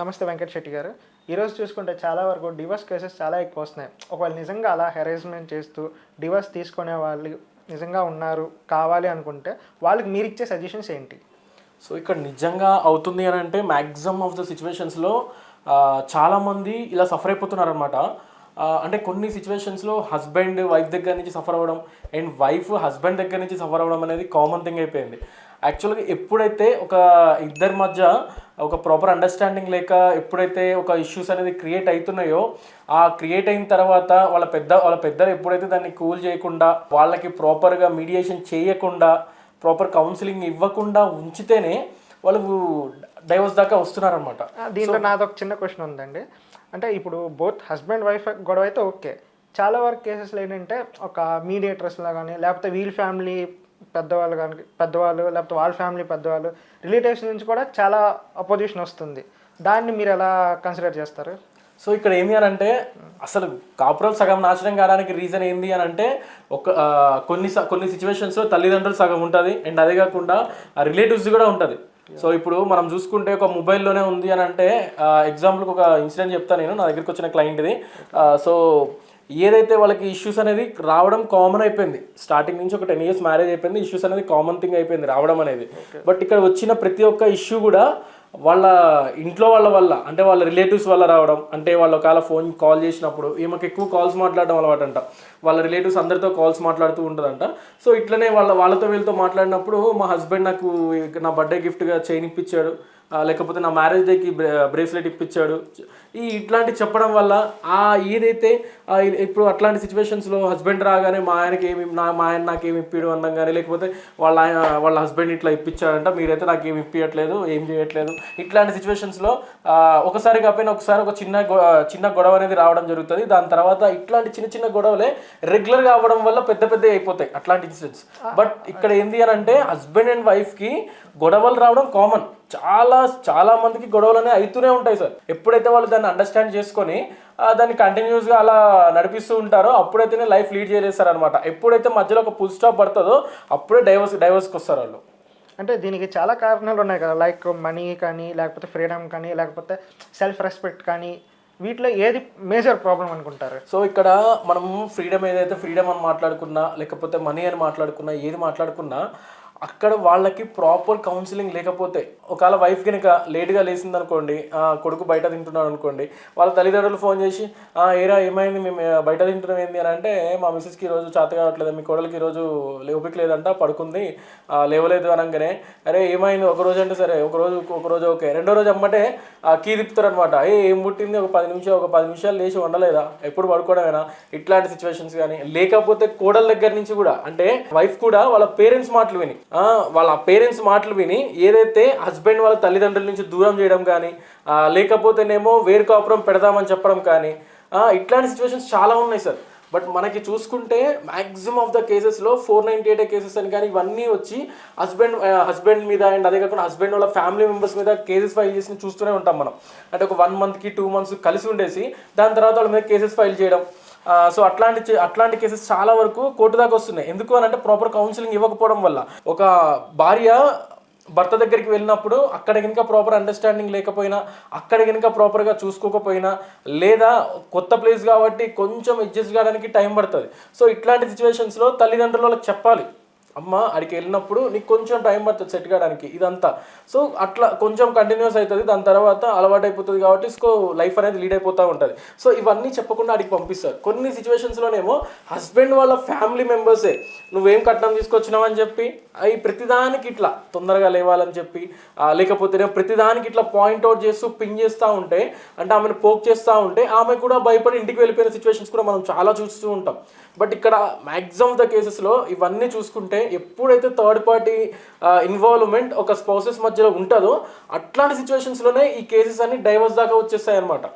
నమస్తే వెంకట్ శెట్టి గారు. ఈరోజు చూసుకుంటే చాలా వరకు డివోర్స్ కేసెస్ చాలా ఎక్కువ వస్తున్నాయి. ఒకవేళ నిజంగా అలా హెరేజ్మెంట్ చేస్తూ డివోర్స్ తీసుకునే వాళ్ళు నిజంగా ఉన్నారు కావాలి అనుకుంటే వాళ్ళకి మీరు ఇచ్చే సజెషన్స్ ఏంటి? సో ఇక్కడ నిజంగా అవుతుంది అని అంటే మ్యాక్సిమం ఆఫ్ ద సిచ్యువేషన్స్లో చాలామంది ఇలా సఫర్ అయిపోతున్నారు అనమాట అంటే కొన్ని సిచ్యువేషన్స్లో హస్బెండ్ వైఫ్ దగ్గర నుంచి సఫర్ అవ్వడం అండ్ వైఫ్ హస్బెండ్ దగ్గర నుంచి సఫర్ అవ్వడం అనేది కామన్ థింగ్ అయిపోయింది. యాక్చువల్గా ఎప్పుడైతే ఒక ఇద్దరి మధ్య ఒక ప్రాపర్ అండర్స్టాండింగ్ లేక ఎప్పుడైతే ఒక ఇష్యూస్ అనేది క్రియేట్ అవుతున్నాయో ఆ క్రియేట్ అయిన తర్వాత వాళ్ళ పెద్ద వాళ్ళ పెద్దలు ఎప్పుడైతే దాన్ని కూల్ చేయకుండా వాళ్ళకి ప్రాపర్గా మీడియేషన్ చేయకుండా ప్రాపర్ కౌన్సిలింగ్ ఇవ్వకుండా ఉంచితేనే వాళ్ళు డైవర్స్ దాకా వస్తున్నారనమాట దీంట్లో నాది ఒక చిన్న క్వశ్చన్ ఉందండి. అంటే ఇప్పుడు బోత్ హస్బెండ్ వైఫ్ గొడవ అయితే ఓకే. చాలా వరకు కేసెస్లో ఏంటంటే ఒక మీడియేటర్స్లో కానీ లేకపోతే వీళ్ళ ఫ్యామిలీ పెద్దవాళ్ళు కానీ పెద్దవాళ్ళు లేకపోతే వాళ్ళ ఫ్యామిలీ పెద్దవాళ్ళు రిలేటివ్స్ నుంచి కూడా చాలా అపోజిషన్ వస్తుంది. దాన్ని మీరు ఎలా కన్సిడర్ చేస్తారు? సో ఇక్కడ ఏంది అని అంటే అసలు కాపురాలు సగం నాశనం కావడానికి రీజన్ ఏంది అని అంటే ఒక కొన్ని స- కొన్ని సిచ్యువేషన్స్లో తల్లిదండ్రులు సగం ఉంటుంది. అండ్ అదే కాకుండా రిలేటివ్స్ కూడా ఉంటుంది. సో ఇప్పుడు మనం చూసుకుంటే ఒక మొబైల్లోనే ఉంది అని అంటే ఎగ్జాంపుల్కి ఒక ఇన్సిడెంట్ చెప్తాను నేను. నా దగ్గరికి వచ్చిన క్లయింట్ది సో ఏదైతే వాళ్ళకి ఇష్యూస్ అనేది రావడం కామన్ అయిపోయింది. స్టార్టింగ్ నుంచి ఒక టెన్ ఇయర్స్ మ్యారేజ్ అయిపోయింది. ఇష్యూస్ అనేది కామన్ థింగ్ అయిపోయింది రావడం అనేది. బట్ ఇక్కడ వచ్చిన ప్రతి ఒక్క ఇష్యూ కూడా వాళ్ళ ఇంట్లో వాళ్ళ వల్ల అంటే వాళ్ళ రిలేటివ్స్ వల్ల రావడం అంటే వాళ్ళ ఒకవేళ ఫోన్ కాల్ చేసినప్పుడు ఈమెకి ఎక్కువ కాల్స్ మాట్లాడడం అలవాటు అంట వాళ్ళ రిలేటివ్స్ అందరితో కాల్స్ మాట్లాడుతూ ఉంటుందంట. సో ఇట్లనే వాళ్ళ వాళ్ళతో వీళ్ళతో మాట్లాడినప్పుడు మా హస్బెండ్ నాకు నా బర్త్డే గిఫ్ట్గా చైన్ ఇప్పించాడు. లేకపోతే నా మ్యారేజ్ డేకి బ్రేస్లెట్ ఇప్పించాడు. ఈ ఇట్లాంటి చెప్పడం వల్ల ఆ ఏదైతే ఇప్పుడు అట్లాంటి సిచ్యువేషన్స్లో హస్బెండ్ రాగానే మా ఆయనకి ఏమి నా మా ఆయన నాకు ఏమి ఇప్పిడు అన్నాం కానీ లేకపోతే వాళ్ళ ఆయన వాళ్ళ హస్బెండ్ ఇట్లా ఇప్పించాడంట మీరైతే నాకు ఏమి ఇప్పించట్లేదు ఏం చేయట్లేదు. ఇట్లాంటి సిచ్యువేషన్స్లో ఒకసారి కాకపోయినా ఒకసారి ఒక చిన్న చిన్న గొడవ అనేది రావడం జరుగుతుంది. దాని తర్వాత ఇట్లాంటి చిన్న చిన్న గొడవలే రెగ్యులర్గా అవ్వడం వల్ల పెద్ద పెద్ద అయిపోతాయి అట్లాంటి ఇన్సిడెంట్స్ బట్ ఇక్కడ ఏంది అని అంటే హస్బెండ్ అండ్ వైఫ్కి గొడవలు రావడం కామన్ చాలా చాలా మందికి గొడవలు అనేవి అవుతూనే ఉంటాయి సార్. ఎప్పుడైతే వాళ్ళు దాన్ని అండర్స్టాండ్ చేసుకొని దాన్ని కంటిన్యూస్గా అలా నడిపిస్తూ ఉంటారో అప్పుడైతేనే లైఫ్ లీడ్ చేయలేస్తారు అనమాట ఎప్పుడైతే మధ్యలో ఒక ఫుల్ స్టాప్ పడుతుందో అప్పుడే డైవర్స్ డైవర్స్కి వస్తారు వాళ్ళు. అంటే దీనికి చాలా కారణాలు ఉన్నాయి కదా. లైక్ మనీ కానీ లేకపోతే ఫ్రీడమ్ కానీ లేకపోతే సెల్ఫ్ రెస్పెక్ట్ కానీ వీటిలో ఏది మేజర్ ప్రాబ్లం అనుకుంటారు? సో ఇక్కడ మనం ఫ్రీడమ్ ఏదైతే ఫ్రీడమ్ అని మాట్లాడుకున్నా లేకపోతే మనీ అని మాట్లాడుకున్నా ఏది మాట్లాడుకున్నా అక్కడ వాళ్ళకి ప్రాపర్ కౌన్సిలింగ్ లేకపోతే ఒకవేళ వైఫ్ కనుక లేట్గా లేచిందనుకోండి కొడుకు బయట తింటున్నాడు అనుకోండి వాళ్ళ తల్లిదండ్రులు ఫోన్ చేసి ఏరా ఏమైంది? మేము బయట తింటున్నాం ఏంది? అని అంటే మా మిస్సెస్కి ఈరోజు చేత కావట్లేదు మీ కోడలికి ఈరోజు ఓపిక లేదంట పడుకుంది లేవలేదు అనగానే అరే ఏమైంది? ఒక రోజు అంటే సరే ఒక రోజు ఒక రోజు ఓకే రెండో రోజు అమ్మటే కీ తిప్పుతారు అనమాట ఏ ఏం పుట్టింది? ఒక పది నిమిషాలు ఒక పది నిమిషాలు లేచి వండలేదా? ఎప్పుడు పడుకోవడమేనా? ఇట్లాంటి సిచ్యువేషన్స్ కానీ లేకపోతే కోడల దగ్గర నుంచి కూడా అంటే వైఫ్ కూడా వాళ్ళ పేరెంట్స్ మాటలు విని వాళ్ళ పేరెంట్స్ మాటలు విని ఏదైతే హస్బెండ్ వాళ్ళ తల్లిదండ్రుల నుంచి దూరం చేయడం కానీ లేకపోతేనేమో వేరు కాపురం పెడదామని చెప్పడం కానీ ఇట్లాంటి సిచ్యువేషన్స్ చాలా ఉన్నాయి సార్. బట్ మనకి చూసుకుంటే మ్యాక్సిమం ఆఫ్ ద కేసెస్లో ఫోర్ నైంటీ ఎయిట్ కేసెస్ అని కానీ ఇవన్నీ వచ్చి హస్బెండ్ హస్బెండ్ మీద అండ్ అదే కాకుండా హస్బెండ్ వాళ్ళ ఫ్యామిలీ మెంబర్స్ మీద కేసెస్ ఫైల్ చేసి చూస్తూనే ఉంటాం మనం. అంటే ఒక వన్ మంత్కి టూ మంత్స్ కలిసి ఉండేసి దాని తర్వాత వాళ్ళ మీద కేసెస్ ఫైల్ చేయడం. సో అట్లాంటి అట్లాంటి కేసెస్ చాలా వరకు కోర్టు దాకా వస్తున్నాయి. ఎందుకు అని అంటే ప్రాపర్ కౌన్సిలింగ్ ఇవ్వకపోవడం వల్ల. ఒక భార్య భర్త దగ్గరికి వెళ్ళినప్పుడు అక్కడ కనుక ప్రాపర్ అండర్స్టాండింగ్ లేకపోయినా అక్కడ కనుక ప్రాపర్గా చూసుకోకపోయినా లేదా కొత్త ప్లేస్ కాబట్టి కొంచెం అడ్జస్ట్ కావడానికి టైం పడుతుంది. సో ఇట్లాంటి సిచ్యువేషన్స్లో తల్లిదండ్రులు వాళ్ళకి చెప్పాలి. అమ్మ అడికి వెళ్ళినప్పుడు నీకు కొంచెం టైం పడుతుంది సెట్ కావడానికి ఇదంతా. సో అట్లా కొంచెం కంటిన్యూస్ అవుతుంది. దాని తర్వాత అలవాటు అయిపోతుంది కాబట్టి సో లైఫ్ అనేది లీడ్ అయిపోతూ ఉంటుంది. సో ఇవన్నీ చెప్పకుండా అడిగి పంపిస్తారు. కొన్ని సిచ్యువేషన్స్లోనేమో హస్బెండ్ వాళ్ళ ఫ్యామిలీ మెంబర్సే నువ్వేం కట్నం తీసుకొచ్చినావు? అని చెప్పి అవి ప్రతిదానికి ఇట్లా తొందరగా లేవాలని చెప్పి లేకపోతే ప్రతిదానికి ఇట్లా పాయింట్ అవుట్ చేస్తూ పిన్ చేస్తూ ఉంటే అంటే ఆమెను పోక్ చేస్తూ ఉంటే ఆమె కూడా భయపడి ఇంటికి వెళ్ళిపోయిన సిచ్యువేషన్స్ కూడా మనం చాలా చూస్తూ ఉంటాం. బట్ ఇక్కడ మ్యాక్సిమం ఆఫ్ ద కేసెస్లో ఇవన్నీ చూసుకుంటే ఎప్పుడైతే థర్డ్ పార్టీ ఇన్వాల్వ్మెంట్ ఒక స్పౌసెస్ మధ్యలో ఉంటుందో అట్లాంటి సిచ్యువేషన్స్లోనే ఈ కేసెస్ అన్ని డైవర్స్ దాకా వచ్చేస్తాయి అనమాట